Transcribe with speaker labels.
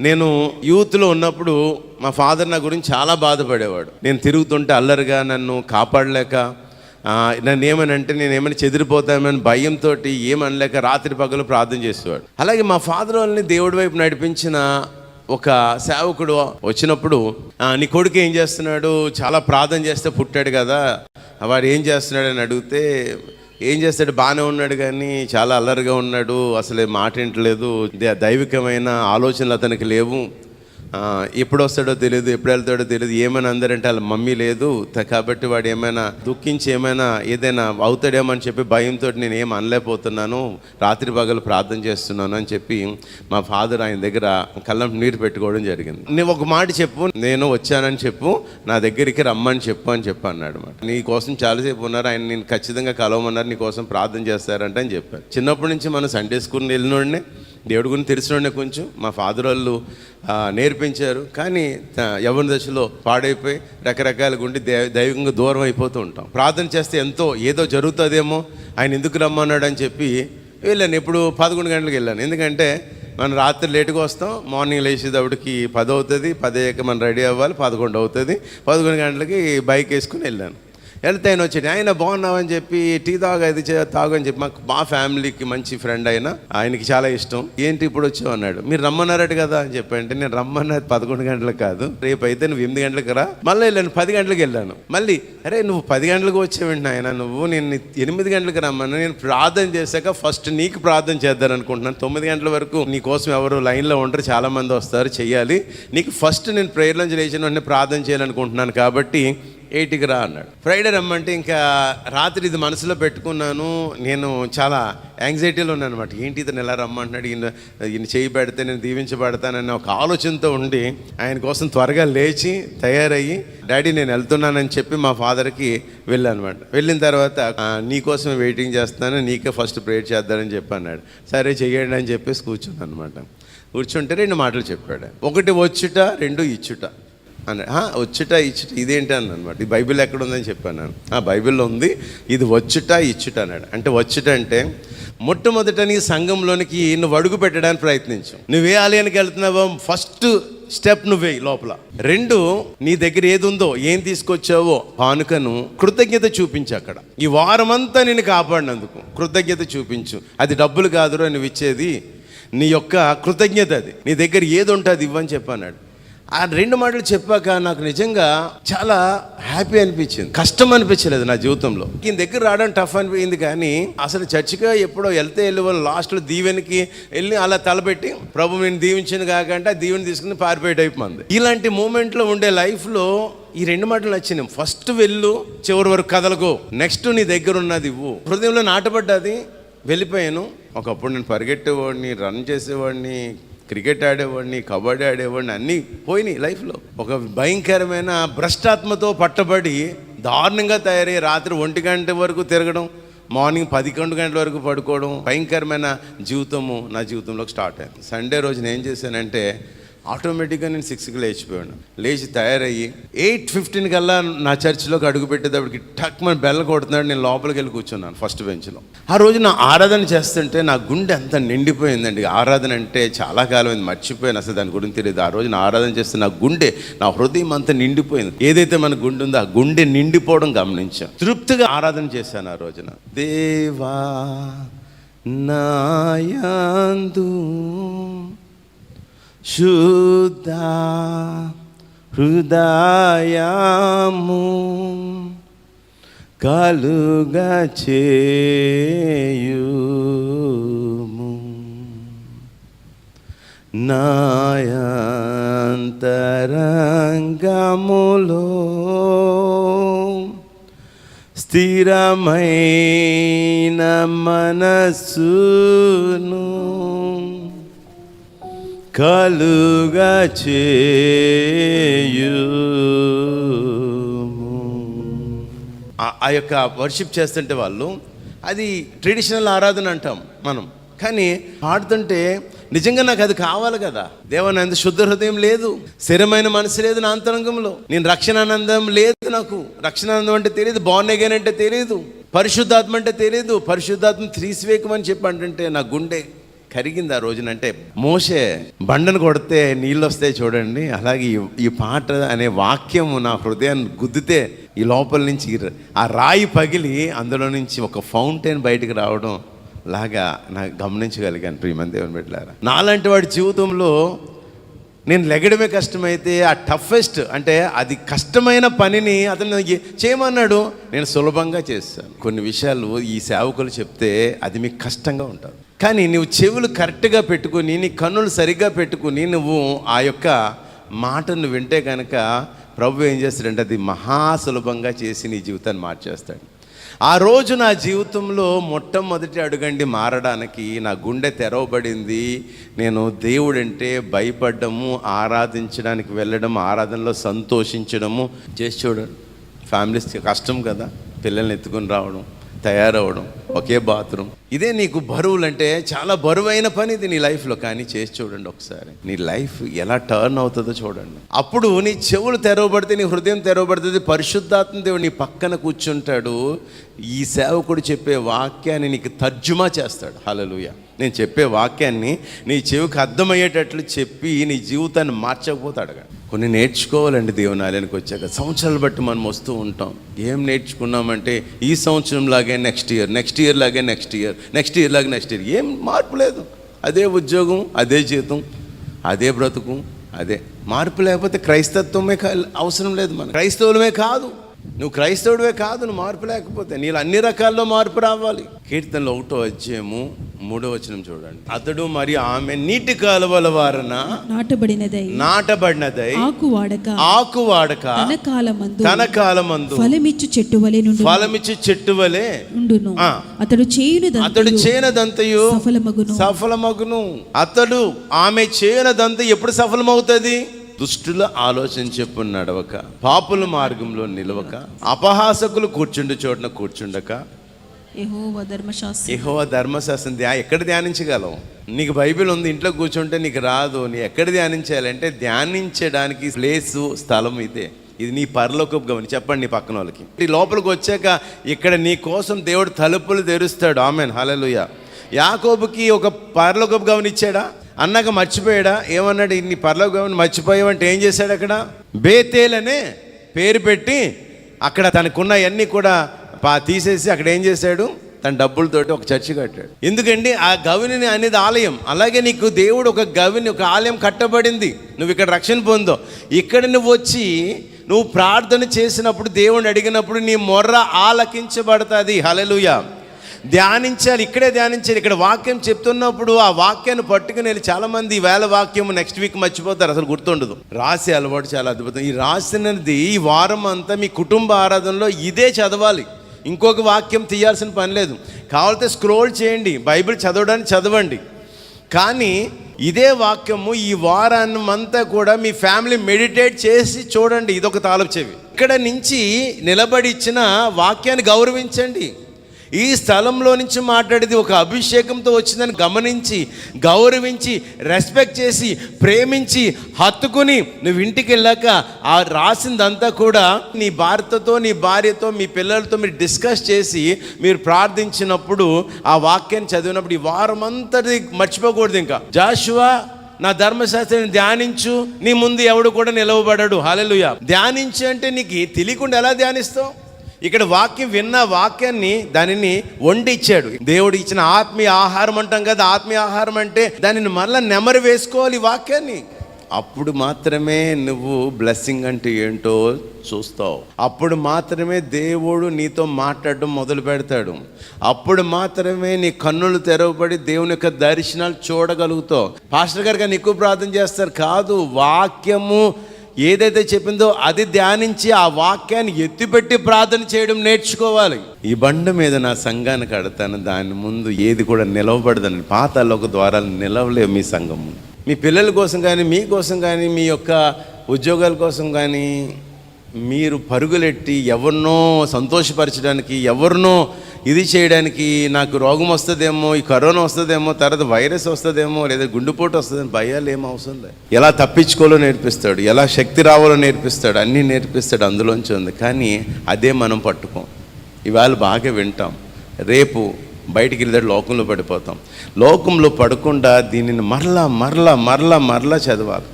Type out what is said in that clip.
Speaker 1: నేను యూత్లో ఉన్నప్పుడు మా ఫాదర్ నా గురించి చాలా బాధపడేవాడు. నేను తిరుగుతుంటే అల్లరిగా నన్ను కాపాడలేక నన్ను ఏమనంటే నేను ఏమైనా చెదిరిపోతామని భయంతో ఏమనలేక రాత్రి పగలు ప్రార్థన చేసేవాడు. అలాగే మా ఫాదర్ వాళ్ళని దేవుడి వైపు నడిపించిన ఒక సేవకుడు వచ్చినప్పుడు నీ కొడుకు ఏం చేస్తున్నాడు? చాలా ప్రార్థన చేస్తే పుట్టాడు కదా. వాడు ఏం చేస్తున్నాడు అని అడిగితే ఏం చేస్తాడు? బాగానే ఉన్నాడు కానీ చాలా అల్లరిగా ఉన్నాడు. అసలే మాట వింటలేదు దైవికమైన ఆలోచనలు అతనికి లేవు. ఎప్పుడు వస్తాడో తెలియదు ఎప్పుడు వెళ్తాడో తెలియదు ఏమైనా అందరంటే వాళ్ళ మమ్మీ లేదు కాబట్టి వాడు ఏమైనా దుఃఖించి ఏమైనా ఏదైనా అవుతాడేమో అని చెప్పి భయంతో నేను ఏం అనలేకపోతున్నాను రాత్రి పగలు ప్రార్థన చేస్తున్నాను అని చెప్పి మా ఫాదర్ ఆయన దగ్గర కళ్ళం నీరు పెట్టుకోవడం జరిగింది. నువ్వు ఒక మాట చెప్పు నేను వచ్చానని చెప్పు నా దగ్గరికి రమ్మని చెప్పు అని చెప్పి అన్నాడు మాట. నీ కోసం చాలాసేపు ఉన్నారు ఆయన నేను ఖచ్చితంగా కలవమన్నారు నీ కోసం ప్రార్థన చేస్తారంట అని చెప్పారు. చిన్నప్పటి నుంచి మనం సండే స్కూల్ వెళ్ళినోడినే దేవుడి గురించి తెలిసినోడే కొంచెం మా ఫాదర్ వాళ్ళు నేర్పించారు. కానీ యవన దశలో పాడైపోయి రకరకాలుగా ఉండి దై- దైవికంగా దూరం అయిపోతూ ఉంటాం. ప్రార్థన చేస్తే ఎంతో ఏదో జరుగుతుందేమో ఆయన ఎందుకు రమ్మన్నాడు అని చెప్పి వెళ్ళాను. ఇప్పుడు పదకొండు గంటలకు వెళ్ళాను. ఎందుకంటే మనం రాత్రి లేటుగా వస్తాం మార్నింగ్ లేచేటప్పటికి పది అవుతుంది పది మనం రెడీ అవ్వాలి పదకొండు అవుతుంది. పదకొండు గంటలకి బైక్ వేసుకుని వెళ్ళాను. వెళ్తే ఆయన వచ్చాడు ఆయన బాగున్నావని చెప్పి టీ తాగు అది తాగు అని చెప్పి మాకు మా ఫ్యామిలీకి మంచి ఫ్రెండ్ అయినా ఆయనకి చాలా ఇష్టం. ఏంటి ఇప్పుడు వచ్చావు? అన్నాడు. మీరు రమ్మన్నారట కదా అని చెప్పి అంటే నేను రమ్మన్నది పదకొండు గంటలకు కాదు. రేపు అయితే నువ్వు ఎనిమిది గంటలకు రా. మళ్ళీ వెళ్ళాను. పది గంటలకు వెళ్ళాను. మళ్ళీ అరే నువ్వు పది గంటలకు వచ్చావేంటి ఆయన నువ్వు నేను ఎనిమిది గంటలకు రమ్మను నేను ప్రార్థన చేశాక ఫస్ట్ నీకు ప్రార్థన చేద్దాను అనుకుంటున్నాను. తొమ్మిది గంటల వరకు నీ కోసం ఎవరు లైన్లో ఉంటారు చాలా మంది వస్తారు. చెయ్యాలి. నీకు ఫస్ట్ నేను ప్రేయర్లోంచి లేచిన వెంటనే ప్రార్థన చేయాలనుకుంటున్నాను కాబట్టి ఎయిట్కి రా అన్నాడు. ఫ్రైడే రమ్మంటే ఇంకా రాత్రి ఇది మనసులో పెట్టుకున్నాను. నేను చాలా యాంగ్జైటీలో ఉన్నాను అనమాట ఏంటి ఇతను ఎలా రమ్మంటున్నాడు? ఈయన ఈయన చేయి పెడితే నేను దీవించబడతానని ఒక ఆలోచనతో ఉండి ఆయన కోసం త్వరగా లేచి తయారయ్యి డాడీ నేను వెళ్తున్నానని చెప్పి మా ఫాదర్కి వెళ్ళానమాట వెళ్ళిన తర్వాత "ఆ, నీకోసం వెయిటింగ్ చేస్తాను నీకే ఫస్ట్ ప్రేయర్ చేద్దానని చెప్పి అన్నాడు. సరే చెయ్యండి అని చెప్పేసి కూర్చున్నాను అనమాట కూర్చుంటే రెండు మాటలు చెప్పాడు. ఒకటి వచ్చుట రెండు ఇచ్చుట. అన్నాడు "ఆ, వచ్చుట ఇచ్చుట ఇదేంటి? అని అనమాట ఈ బైబిల్ ఎక్కడ ఉందని చెప్పాను నేను. ఆ బైబిల్లో ఉంది. ఇది వచ్చుట ఇచ్చుట అన్నాడు. అంటే వచ్చుట అంటే మొట్టమొదట నీ సంఘంలోనికి నువ్వు అడుగు పెట్టడానికి ప్రయత్నించు. నువ్వే ఆలయానికి వెళ్తున్నావో ఫస్ట్ స్టెప్ నువ్వే లోపల. రెండు నీ దగ్గర ఏది ఉందో ఏం తీసుకొచ్చావో కానుకను కృతజ్ఞత చూపించు అక్కడ. ఈ వారమంతా నేను కాపాడినందుకు కృతజ్ఞత చూపించు. అది డబ్బులు కాదురా నువ్వు ఇచ్చేది. నీ యొక్క కృతజ్ఞత అది. నీ దగ్గర ఏది ఉంటే అది ఇవ్వని చెప్పన్నాడు. ఆ రెండు మాటలు చెప్పాక నాకు నిజంగా చాలా హ్యాపీ అనిపించింది. కష్టం అనిపించలేదు నా జీవితంలో. ఈయన దగ్గర రావడం టఫ్ అనిపించింది కానీ అసలు చర్చిగా ఎప్పుడో వెళ్తే వెళ్ళి వాళ్ళు లాస్ట్లో దీవెనికి వెళ్ళి అలా తలపెట్టి ప్రభు నేను దీవించను కాకంటే ఆ దీవెని తీసుకుని పారిపోయే టైప్ మంది. ఇలాంటి మూమెంట్లో ఉండే లైఫ్లో ఈ రెండు మాటలు నచ్చినాయి. ఫస్ట్ వెళ్ళు చివరి వరకు కదలకు. నెక్స్ట్ నీ దగ్గర ఉన్నది ఇవ్వు. హృదయంలో నాటపడ్డది వెళ్ళిపోయాను. ఒకప్పుడు నేను పరిగెట్టేవాడిని రన్ చేసేవాడిని క్రికెట్ ఆడేవాడిని కబడ్డీ ఆడేవాడిని అన్నీ పోయినాయి లైఫ్లో. ఒక భయంకరమైన భ్రష్టాత్మతో పట్టబడి దారుణంగా తయారయ్యి రాత్రి ఒంటి గంట వరకు తిరగడం మార్నింగ్ పదకొండు గంటల వరకు పడుకోవడం భయంకరమైన జీవితము నా జీవితంలోకి స్టార్ట్ అయింది. సండే రోజు నేను ఏం చేశానంటే ఆటోమేటిక్గా నేను సిక్స్కి లేచిపోయాను. లేచి తయారయ్యి ఎయిట్ ఫిఫ్టీన్ కల్లా నా చర్చిలోకి అడుగు పెట్టేటప్పటికి టక్ మన బెల్ల కొడుతున్నాడు నేను లోపలికి వెళ్ళి కూర్చున్నాను ఫస్ట్ బెంచ్లో. ఆ రోజు నా ఆరాధన చేస్తుంటే నా గుండె అంత నిండిపోయిందండి. ఆరాధన అంటే చాలా కాలం అయింది మర్చిపోయాను అసలు దాని గురించి తెలియదు. ఆ రోజు నా ఆరాధన చేస్తే నా గుండె నా హృదయం అంతా నిండిపోయింది. ఏదైతే మన గుండె ఉందో ఆ గుండె నిండిపోవడం గమనించాం తృప్తిగా ఆరాధన చేశాను ఆ రోజున. దేవా నాయందు శుద్ధ హృదయము కలుగ చేయుము నాయంతరంగములో స్థిరమైన మనస్సును కలుగా చేయుము ఆ- ఆ యొక్క వర్షిప్ చేస్తుంటే వాళ్ళు అది ట్రెడిషనల్ ఆరాధన అంటాం మనం. కానీ పాడుతుంటే నిజంగా నాకు అది కావాలి కదా. దేవ అంత శుద్ధ హృదయం లేదు స్థిరమైన మనసు లేదు నా అంతరంగంలో. నేను రక్షణానందం లేదు నాకు. రక్షణానందం అంటే తెలియదు బాగున్నాయి అంటే తెలియదు పరిశుద్ధాత్మ అంటే తెలియదు పరిశుద్ధాత్మ త్రీస్వేకం అని చెప్పి అంటే నా గుండె కరిగింది ఆ రోజున అంటే మోసే బండను కొడితే నీళ్ళు వస్తాయి చూడండి అలాగే ఈ- ఈ పాట అనే వాక్యం నా హృదయాన్ని గుద్దితే ఈ లోపల నుంచి ఆ రాయి పగిలి అందులో నుంచి ఒక ఫౌంటైన్ బయటకు రావడం లాగా నాకు గమనించగలిగాను ప్రియమని దేవుని పెట్టారా నాలాంటి వాడి జీవితంలో నేను లెగడమే కష్టమైతే ఆ టఫెస్ట్ అంటే అది కష్టమైన పనిని అతను చేయమన్నాడు. నేను సులభంగా చేస్తాను. కొన్ని విషయాలు ఈ సేవకులు చెప్తే అది మీకు కష్టంగా ఉంటుంది కానీ నువ్వు చెవులు కరెక్ట్గా పెట్టుకుని నీ కన్నులు సరిగ్గా పెట్టుకుని నువ్వు ఆ యొక్క మాటను వింటే కనుక ప్రభు ఏం చేస్తాడంటే అది మహా సులభంగా చేసి నీ జీవితాన్ని మార్చేస్తాడు. ఆ రోజు నా జీవితంలో మొట్టమొదటి అడుగండి మారడానికి నా గుండె తెరవబడింది. నేను దేవుడంటే భయపడ్డము ఆరాధించడానికి వెళ్ళడం ఆరాధనలో సంతోషించడము. చేసి చూడండి ఫ్యామిలీస్ కష్టం కదా పిల్లల్ని ఎత్తుకుని రావడం. తయారవడం ఒకే బాత్రూమ్. ఇదే నీకు బరువులు అంటే చాలా బరువైన పని ఇది నీ లైఫ్లో కానీ చేసి చూడండి ఒకసారి. నీ లైఫ్ ఎలా టర్న్ అవుతుందో చూడండి. అప్పుడు నీ చెవులు తెరవబడితే నీ హృదయం తెరవబడుతుంది పరిశుద్ధాత్మ దేవుడు నీ పక్కన కూర్చుంటాడు. ఈ సేవకుడు చెప్పే వాక్యాన్ని నీకు తర్జుమా చేస్తాడు. హలలుయ నేను చెప్పే వాక్యాన్ని నీ చెవికి అర్థమయ్యేటట్లు చెప్పి నీ జీవితాన్ని మార్చకపోతాడు కానీ కొన్ని నేర్చుకోవాలండి దేవనాలయానికి వచ్చాక. సంవత్సరాలు బట్టి మనం వస్తూ ఉంటాం. ఏం నేర్చుకున్నామంటే ఈ సంవత్సరం లాగే నెక్స్ట్ ఇయర్ నెక్స్ట్ ఇయర్ లాగే నెక్స్ట్ ఇయర్ నెక్స్ట్ ఇయర్ లాగే నెక్స్ట్ ఇయర్ ఏం మార్పు లేదు. అదే ఉద్యోగం అదే జీతం అదే బ్రతుకు అదే. మార్పు లేకపోతే క్రైస్తత్వమే అవసరం లేదు మన క్రైస్తవులమే కాదు. నువ్వు క్రైస్తవుడివే కాదు నువ్వు మార్పు లేకపోతే. నీళ్ళు అన్ని రకాల్లో మార్పు రావాలి. కీర్తనలు ఒకటో అధ్యాయము మూడో వచనం చూడండి. అతడు మరి ఆమె నీటి కాలువల వారన
Speaker 2: నాటబడినదై
Speaker 1: నాటబడినదై
Speaker 2: ఆకు వాడక
Speaker 1: ఆకు వాడక
Speaker 2: తన కాలమందు
Speaker 1: తన కాలమందు
Speaker 2: ఫలమిచ్చు చెట్టు వలె నుండు
Speaker 1: ఫలమిచ్చి చెట్టు వలె.
Speaker 2: అతడు చేయును
Speaker 1: అతడు చేయనదంతయు
Speaker 2: సఫలమగును.
Speaker 1: సఫలమగును. అతడు ఆమె చేయనదంతా ఎప్పుడు సఫలమవుతుంది? దుష్టుల ఆలోచన చెప్పు నడవక పాపుల మార్గంలో నిలవక అపహాసకులు కూర్చుండు చోటున కూర్చుండక
Speaker 2: యహోవ ధర్మశాస్త్రం.
Speaker 1: ధర్మశాస్త్రం ధ్యా ఎక్కడ ధ్యానించగలం? నీకు బైబిల్ ఉంది ఇంట్లో కూర్చుంటే నీకు రాదు నీ ఎక్కడ ధ్యానించాలంటే ధ్యానించడానికి ప్లేసు స్థలం ఇదే. ఇది నీ పరలోకపు గమని చెప్పండి నీ పక్కన వాళ్ళకి. ఈ లోపలికి వచ్చాక ఇక్కడ నీ కోసం దేవుడు తలుపులు తెరుస్తాడు. ఆమెన్. హలలుయ యాకోబుకి ఒక పరలోకపు గమని ఇచ్చాడా? అన్నాక మర్చిపోయాడా? ఏమన్నాడు? ఇన్ని పరలోక గమని మర్చిపోయావంటే ఏం చేశాడు అక్కడ? బేతేల్ అనే పేరు పెట్టి అక్కడ తనకున్న అన్నీ కూడా పా తీసేసి అక్కడ ఏం చేశాడు? తన డబ్బులతోటి ఒక చర్చి కట్టాడు. ఎందుకండి? ఆ గవిని అనేది ఆలయం. అలాగే నీకు దేవుడు ఒక గవిని ఒక ఆలయం కట్టబడింది. నువ్వు ఇక్కడ రక్షణ పొందో. ఇక్కడ నువ్వు వచ్చి నువ్వు ప్రార్థన చేసినప్పుడు దేవుణ్ణి అడిగినప్పుడు నీ మొర్ర ఆలకించబడుతుంది. హలలుయ ధ్యానించాలి. ఇక్కడే ధ్యానించాలి. ఇక్కడ వాక్యం చెప్తున్నప్పుడు ఆ వాక్యాన్ని పట్టుకుని వెళ్ళి చాలా మంది వాక్యం నెక్స్ట్ వీక్ మర్చిపోతారు. అసలు గుర్తుండదు. రాసే అలవాటు చాలా అద్భుతం. ఈ రాసినది ఈ వారం అంతా మీ కుటుంబ ఆరాధనలో ఇదే చదవాలి. ఇంకొక వాక్యం తీయాల్సిన పని లేదు. కావాలంటే స్క్రోల్ చేయండి. బైబిల్ చదవడానికి చదవండి. కానీ ఇదే వాక్యము ఈ వారాన్నంతా కూడా మీ ఫ్యామిలీ మెడిటేట్ చేసి చూడండి. ఇదొక తాలపు చెవి. ఇక్కడ నుంచి నిలబడి ఇచ్చిన వాక్యాన్ని గౌరవించండి. ఈ స్థలంలో నుంచి మాట్లాడేది ఒక అభిషేకంతో వచ్చిందని గమనించి గౌరవించి రెస్పెక్ట్ చేసి ప్రేమించి హత్తుకుని నువ్వు ఇంటికి వెళ్ళాక ఆ రాసిందంతా కూడా నీ భార్యతో నీ భార్యతో మీ పిల్లలతో మీరు డిస్కస్ చేసి మీరు ప్రార్థించినప్పుడు ఆ వాక్యాన్ని చదివినప్పుడు ఈ వారం అంతటి మర్చిపోకూడదు ఇంకా. జాషువా నా ధర్మశాస్త్రాన్ని ధ్యానించు నీ ముందు ఎవడు కూడా నిలవబడడు. హాలెలుయ ధ్యానించు అంటే నీకు తెలియకుండా ఎలా ధ్యానిస్తావు? ఇక్కడ వాక్యం విన్న వాక్యాన్ని దానిని వండి ఇచ్చాడు దేవుడు ఇచ్చిన ఆత్మీయ ఆహారం అంటాం కదా ఆత్మీయ ఆహారం అంటే దానిని మళ్ళీ నెమరు వేసుకోవాలి వాక్యాన్ని. అప్పుడు మాత్రమే నువ్వు బ్లెస్సింగ్ అంటే ఏంటో చూస్తావు. అప్పుడు మాత్రమే దేవుడు నీతో మాట్లాడడం మొదలు పెడతాడు. అప్పుడు మాత్రమే నీ కన్నులు తెరవబడి దేవుని యొక్క దర్శనాలు చూడగలుగుతావు. పాస్టర్ గారు కానీ ఎక్కువ ప్రార్థన చేస్తారు కాదు వాక్యము ఏదైతే చెప్పిందో అది ధ్యానించి ఆ వాక్యాన్ని ఎత్తిపెట్టి ప్రార్థన చేయడం నేర్చుకోవాలి. ఈ బండ మీద నా సంఘాన్ని కడతాను దాని ముందు ఏది కూడా నిలవబడదని పాతాలోక ద్వారాలు నిలవలేవు మీ సంఘం. మీ పిల్లల కోసం కానీ మీ కోసం కానీ మీ యొక్క ఉద్యోగాల కోసం కానీ మీరు పరుగులెట్టి ఎవరినో సంతోషపరచడానికి ఎవరినో ఇది చేయడానికి నాకు రోగం వస్తుందేమో ఈ కరోనా వస్తుందేమో తర్వాత వైరస్ వస్తుందేమో లేదా గుండెపోటు వస్తుందేమో భయాలు ఏం అవసరం లేదు. ఎలా తప్పించుకోవాలో నేర్పిస్తాడు ఎలా శక్తి రావాలో నేర్పిస్తాడు అన్నీ నేర్పిస్తాడు అందులోంచి ఉంది. కానీ అదే మనం పట్టుకోం. ఇవాళ బాగా వింటాం. రేపు బయటికి వెళ్ళే లోకంలో పడిపోతాం. లోకంలో పడకుండా దీనిని మరలా మరలా మరలా మరలా చదవాలి.